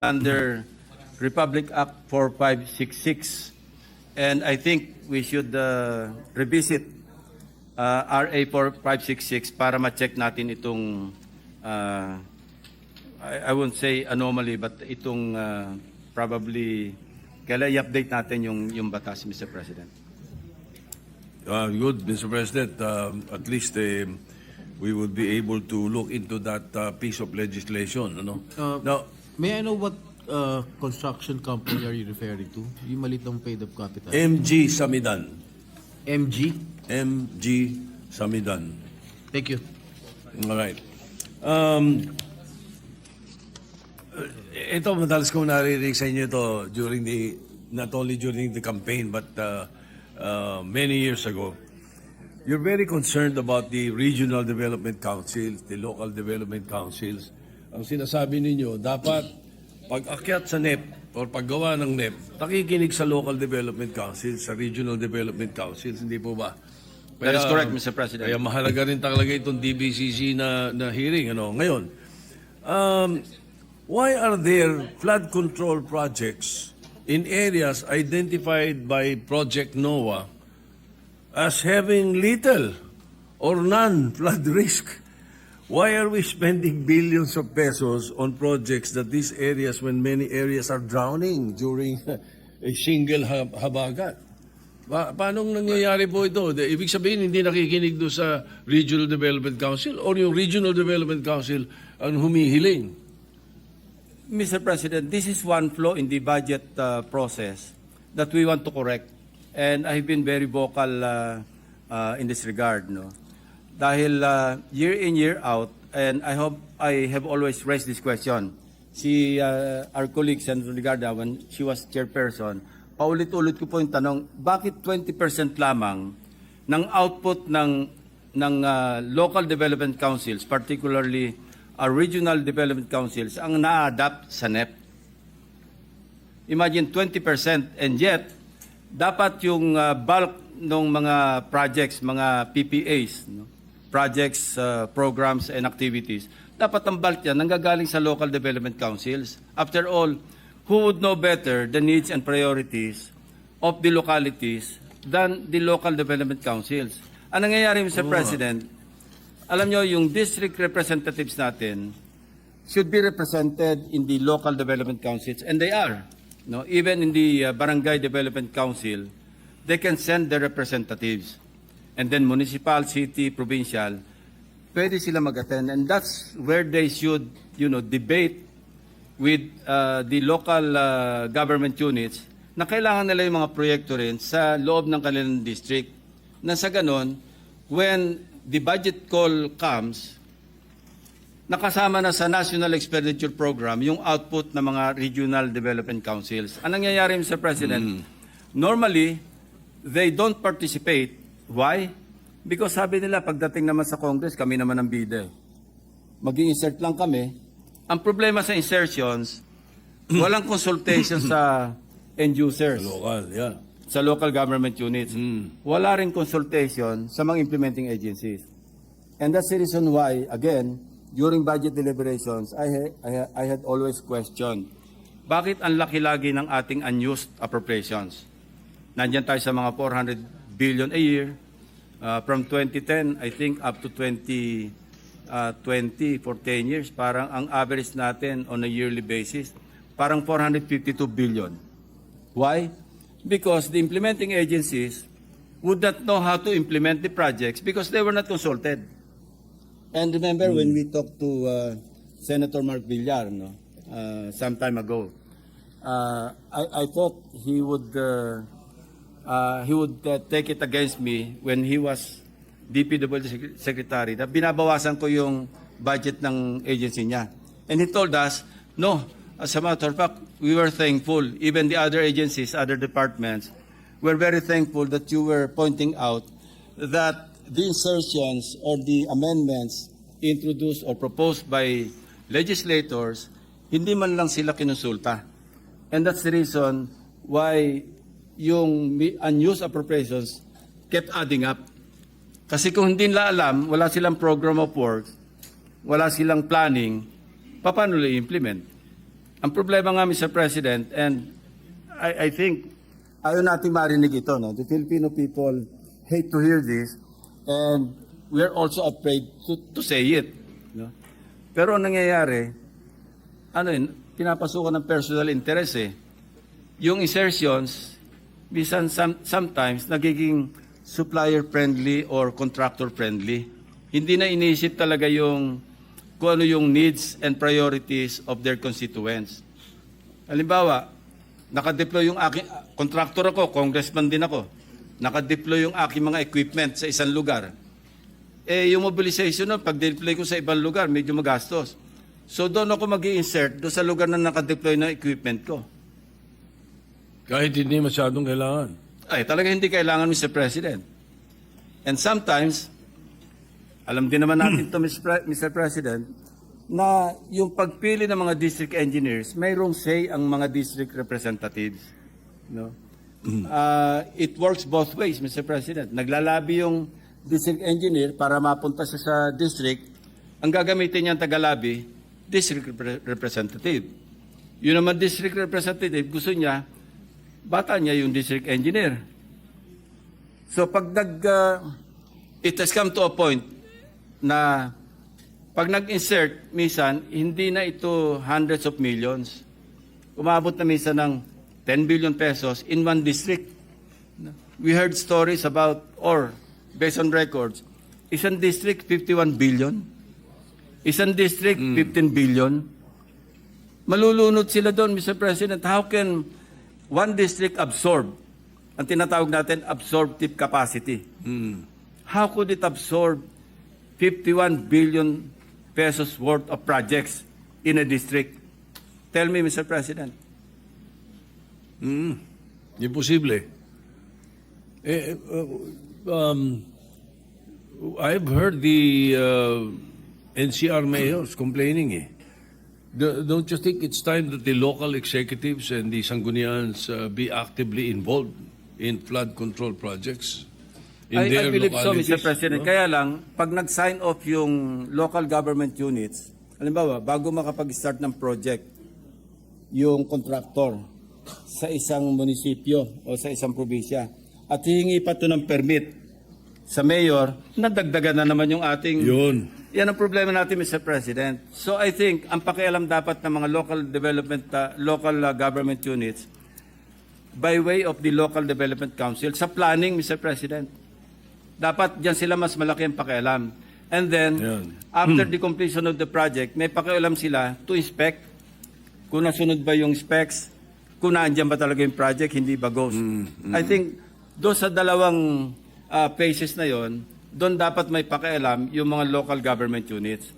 under Republic Act 4566. And I think we should uh, revisit uh, RA 4566 para ma-check natin itong, uh, I, I won't say anomaly, but itong uh, probably, kailan i-update natin yung, yung batas, Mr. President. Uh, good, Mr. President. Um, at least eh, we would be able to look into that uh, piece of legislation. Ano? Uh, now, May I know what uh, construction company are you referring to? Yung malitang paid up capital. MG Samidan. MG? MG Samidan. Thank you. All right. Um, eh, ito, madalas kong naririnig sa inyo ito during the, not only during the campaign, but uh, uh, many years ago. You're very concerned about the regional development councils, the local development councils. Ang sinasabi ninyo, dapat pag akyat sa NEP or paggawa ng NEP, nakikinig sa local development councils, sa regional development councils, hindi po ba? That is correct, Mr. President. Kaya mahalaga rin talaga itong DBCC na, na hearing. Ano? Ngayon, um, why are there flood control projects in areas identified by Project NOAA as having little or none flood risk? Why are we spending billions of pesos on projects that these areas, when many areas are drowning during a single hab- habagat? Pa paano nangyayari po ito? De, ibig sabihin, hindi nakikinig doon sa Regional Development Council or yung Regional Development Council ang humihiling? Mr. President, this is one flaw in the budget uh, process that we want to correct. And I've been very vocal uh, uh, in this regard. No? Dahil uh, year in, year out, and I hope I have always raised this question. Si uh, our colleague, Senator Ligarda, when she was chairperson, paulit-ulit ko po yung tanong, bakit 20% lamang ng output ng, ng uh, local development councils, particularly our regional development councils, ang na-adapt sa NEP? Imagine 20% and yet dapat yung uh, bulk ng mga projects, mga PPAs? Projects, uh, programs and activities, dapat ang bulk yan nanggagaling sa local development councils. After all, who would know better the needs and priorities of the localities than the local development councils? Ang nangyayari, Mr. President, alam nyo, yung district representatives natin should be represented in the local development councils, and they are. No, even in the uh, barangay development council, they can send their representatives, and then municipal, city, provincial, pwede sila mag-attend, and that's where they should, you know, debate with uh, the local uh, government units na kailangan nila yung mga proyekto rin sa loob ng kanilang district. Na sa ganon, when the budget call comes, nakasama na sa National Expenditure Program yung output ng mga regional development councils. Ang nangyayari, Mr. President, normally, they don't participate. Why? Because sabi nila, pagdating naman sa Congress, kami naman ang bida. Mag-insert lang kami. Ang problema sa insertions, walang consultation sa end users Local, yeah. sa local government units. Wala rin consultation sa mga implementing agencies. And that's the reason why, again, during budget deliberations, I, ha- I, ha- I had always questioned, bakit ang laki lagi ng ating unused appropriations? Nandyan tayo sa mga 400 billion a year. Uh, from 2010, I think up to 20, uh, 20 for 10 years, parang ang average natin on a yearly basis, parang 452 billion. Why? Because the implementing agencies would not know how to implement the projects because they were not consulted. And remember when we talked to uh, Senator Mark Villar, no, uh, some time ago, uh, I, I thought he would uh, uh, he would uh, take it against me when he was DPW Sec- Secretary na binabawasan ko yung budget ng agency niya. And he told us, no, as a matter of fact, we were thankful, even the other agencies, other departments, were very thankful that you were pointing out that the insertions or the amendments introduced or proposed by legislators, hindi man lang sila kinonsulta. And that's the reason why yung unused appropriations kept adding up. Kasi kung hindi nila alam, wala silang program of work, wala silang planning, paano nila i-implement? Ang problema nga, Mr. President, and I, I think ayaw natin marinig ito. No? The Filipino people hate to hear this and we're also afraid to, to say it. No? Pero ang nangyayari, ano yun, pinapasukan ng personal interest eh. Yung insertions, bisan some, sometimes nagiging supplier friendly or contractor friendly. Hindi na iniisip talaga yung kung ano yung needs and priorities of their constituents. Halimbawa, nakadeploy yung aking, contractor ako, congressman din ako, nakadeploy yung aking mga equipment sa isang lugar. Eh, yung mobilization nun, pag deploy ko sa ibang lugar, medyo magastos. So doon ako mag insert doon sa lugar na nakadeploy ng equipment ko. Kahit hindi masyadong kailangan. Ay, talaga hindi kailangan, Mr. President. And sometimes, alam din naman natin to, Mr. Pre- Mr. President, na yung pagpili ng mga district engineers, mayroong say ang mga district representatives. No? Uh, it works both ways, Mr. President. Naglalabi yung district engineer para mapunta siya sa district. Ang gagamitin niyang tagalabi, district repre- representative. Yun naman district representative, gusto niya, bata niya yung district engineer. So pag nag, uh, it has come to a point na pag nag-insert, minsan, hindi na ito hundreds of millions. Umabot na minsan ng 10 billion pesos in one district. We heard stories about, or based on records, isang district 51 billion, isang district 15 billion. Malulunod sila doon, Mr. President. How can one district absorb, ang tinatawag natin absorptive capacity, how could it absorb 51 billion pesos worth of projects in a district? Tell me, Mr. President. Imposible. Eh, uh, um, I've heard the uh, NCR mayors complaining eh. Do- Don't you think it's time that the local executives and the Sanggunians uh, be actively involved in flood control projects? In I, I believe so, Mr. President. no? Kaya lang, pag nag-sign off yung local government units, halimbawa, bago makapag-start ng project, yung contractor sa isang munisipyo o sa isang probinsya, at hihingi pa ito ng permit sa mayor, nadagdagan na naman yung ating... Yun. Yan ang problema natin, Mr. President. So I think ang pakialam dapat ng mga local development, uh, local uh, government units by way of the local development council sa planning, Mr. President. Dapat diyan sila mas malaki ang pakialam. And then, Yan. after the completion of the project, may pakialam sila to inspect kung nasunod ba yung specs, kung naandyan ba talaga yung project, hindi ba ghost. I think doon sa dalawang uh, phases na yon, doon dapat may pakialam yung mga local government units.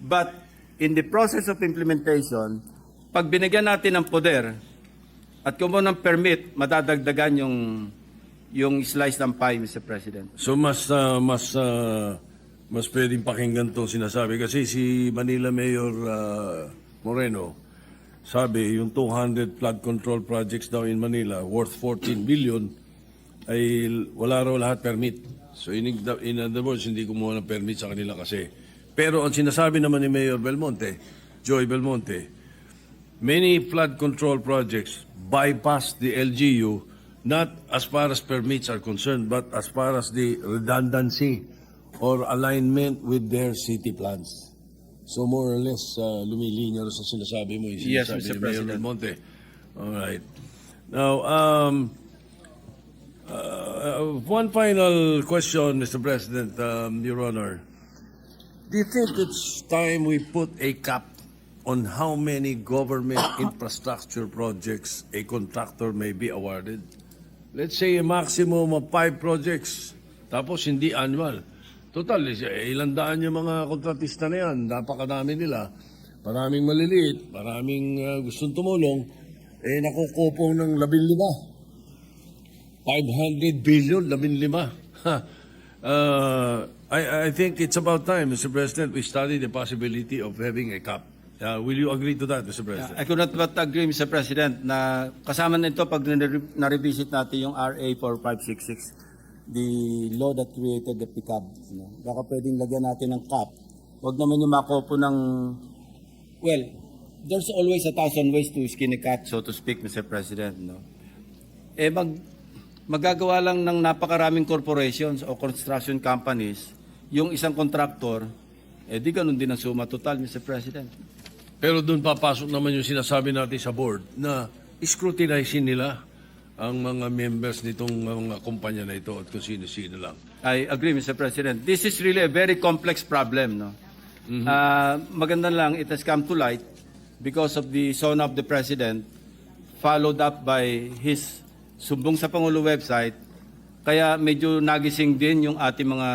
But in the process of implementation, pag binigyan natin ng poder at kumuha ng permit, madadagdagan yung yung slice ng pie, Mr. President. So mas uh, mas uh, mas pwedeng pakinggan tong sinasabi kasi si Manila Mayor uh, Moreno sabi yung 200 flood control projects daw in Manila worth 14 billion ay wala raw lahat permit. So in, in other words, hindi kumuha ng permit sa kanila kasi. Pero ang sinasabi naman ni Mayor Belmonte, Joy Belmonte, many flood control projects bypass the LGU not as far as permits are concerned, but as far as the redundancy or alignment with their city plans. So more or less, uh, lumilinya sa sinasabi mo, yung Yes, sinasabi Mr. ni Mayor. Belmonte. All right. Now, um, uh, one final question, Mr. President, um, Your Honor. Do you think it's time we put a cap on how many government infrastructure projects a contractor may be awarded? Let's say a maximum of five projects, tapos hindi annual. Total, eh, ilang daan yung mga kontratista na yan, napakadami nila. Maraming maliliit, maraming uh, gustong tumulong, eh nakukupong ng labing lima. 500 billion, labing lima. Ha. uh, I, I think it's about time, Mr. President, we study the possibility of having a cap. Uh, will you agree to that, Mr. President? I could not but agree, Mr. President, na kasama nito pag nare- na-revisit natin yung RA 4566, the law that created the PCAB. You know, baka pwedeng lagyan natin ng cap. Huwag naman yung makopo ng, well, there's always a thousand ways to skin a cat, so to speak, Mr. President. No? Eh, mag, magagawa lang ng napakaraming corporations o construction companies yung isang contractor, eh di ganun din ang suma total, Mr. President. Pero doon papasok naman yung sinasabi natin sa board na scrutinizein nila ang mga members nitong mga kumpanya na ito at kung sino-sino lang. I agree, Mr. President. This is really a very complex problem. No? Ah, maganda lang, it has come to light because of the son of the President followed up by his sumbong sa Pangulo website. Kaya medyo nagising din yung ating mga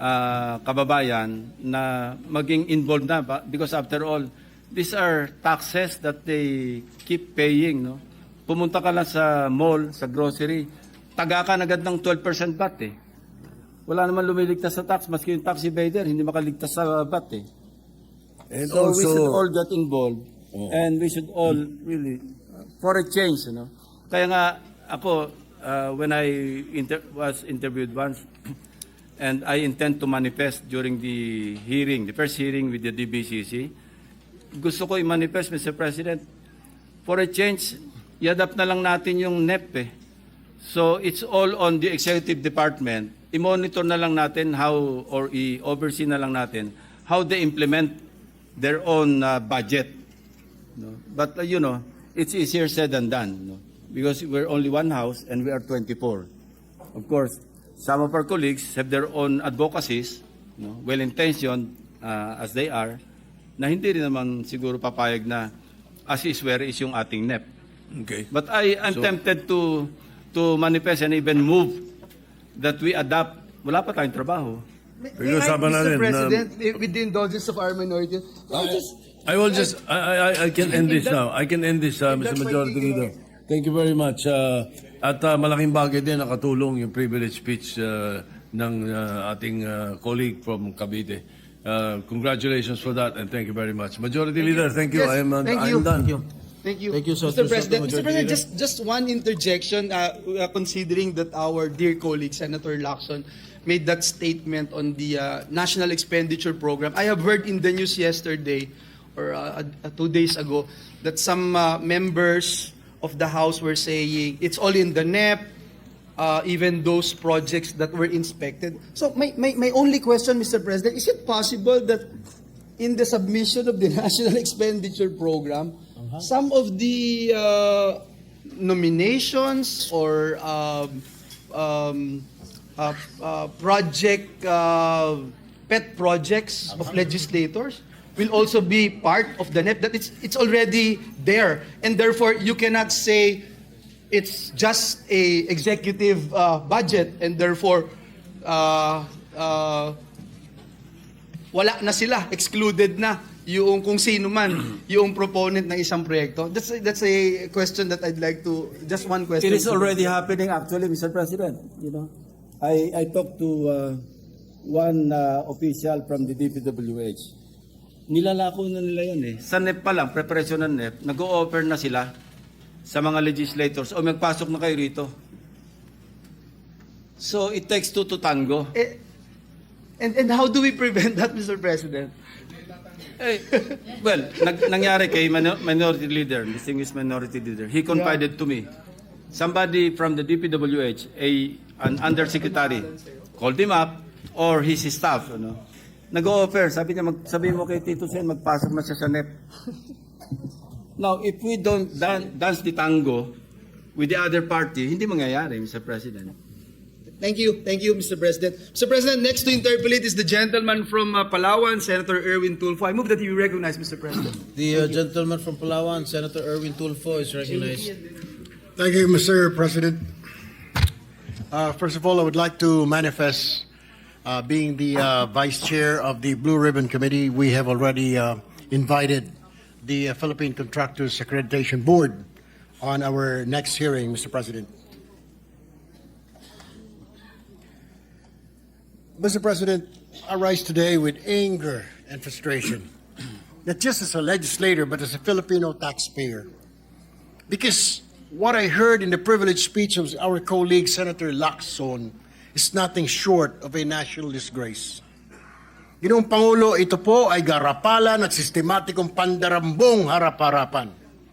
ah, kababayan na maging involved na because after all, these are taxes that they keep paying. No? Pumunta ka lang sa mall, sa grocery, taga ka agad ng 12% VAT eh. Wala naman lumiligtas sa tax, maski yung tax evader, hindi makaligtas sa VAT eh. And So we should also, all get involved and we should all really, uh, for a change, you know. Kaya nga, ako, uh, when I inter- was interviewed once, and I intend to manifest during the hearing, the first hearing with the DBCC, gusto ko i-manifest, Mr. President, for a change, i-adapt na lang natin yung NEP eh. So it's all on the executive department. I-monitor na lang natin how, or i-oversee na lang natin how they implement their own uh, budget. No? But uh, you know, it's easier said than done. No? Because we're only one house and we are 24. Of course, some of our colleagues have their own advocacies, no? well-intentioned uh, as they are, na hindi rin naman siguro papayag na as is where is yung ating NEP. okay. But I, I'm So- tempted to to manifest and even move that we adapt. Wala pa tayong trabaho. Pag-usapan Mr. natin na- President, with the indulgence of our minority, I just, I will just, I, I, I- I can end this now. I can end this, uh, Mr. Majority Leader. Thank you very much. Uh, at uh, malaking bagay din nakatulong yung privilege speech uh, ng uh, ating uh, colleague from Cavite. Uh, congratulations for that and thank you very much. Majority Leader, thank you. Yes, I am, uh, thank I you. done. Thank you. Thank you, Senator Mr. Soto, President. Mr. President, just just one interjection, uh, uh, considering that our dear colleague Senator Lacson made that statement on the uh, National Expenditure Program. I have heard in the news yesterday or uh, uh, two days ago that some uh, members of the House were saying it's all in the NEP. Uh, even those projects that were inspected. So my, my, my only question, Mr. President, is it possible that in the submission of the National Expenditure Program, some of the uh, nominations or um, um, uh, uh, project uh, pet projects of legislators will also be part of the net that it's it's already there and therefore you cannot say it's just a executive uh, budget and therefore uh, uh, wala na sila, excluded na yung kung sino man yung proponent ng isang proyekto. That's a, that's a question that I'd like to just one question. It is already happening actually, Mr. President. You know, I I talked to uh, one uh, official from the DPWH. Nilalako na nila yun eh. Sa NEP pa lang, preparation ng NEP, nag-o-offer na sila sa mga legislators o magpasok na kayo rito. So it takes two to tango. Eh, and and how do we prevent that, Mr. President? Eh, well, nag, nangyari kay minor- minority leader, distinguished minority leader. He confided to me. Somebody from the DPWH, a an undersecretary, called him up or his staff, ano. Nag-offer, sabi niya, mag, sabi mo kay Tito Sen, magpasok na siya sa NEP. Now, if we don't dan- dance the tango with the other party, hindi mangyayari, Mr. President. Thank you. Thank you, Mr. President. Mr. President, next to interpolate is the gentleman from uh, Palawan, Senator Erwin Tulfo. I move that you recognize, Mr. President. The uh, gentleman from Palawan, Senator Erwin Tulfo, is recognized. Thank you, Mr. President. Uh, First of all, I would like to manifest, uh, being the uh, Vice Chair of the Blue Ribbon Committee, we have already uh, invited the uh, Philippine Contractors Accreditation Board on our next hearing, Mr. President. Mr. President, I rise today with anger and frustration, not just as a legislator, but as a Filipino taxpayer. Because what I heard in the privileged speech of our colleague Senator Lacson is nothing short of a national disgrace. Ginoong Pangulo, ito po ay garapalan at sistematikong pandarambong harap-harapan.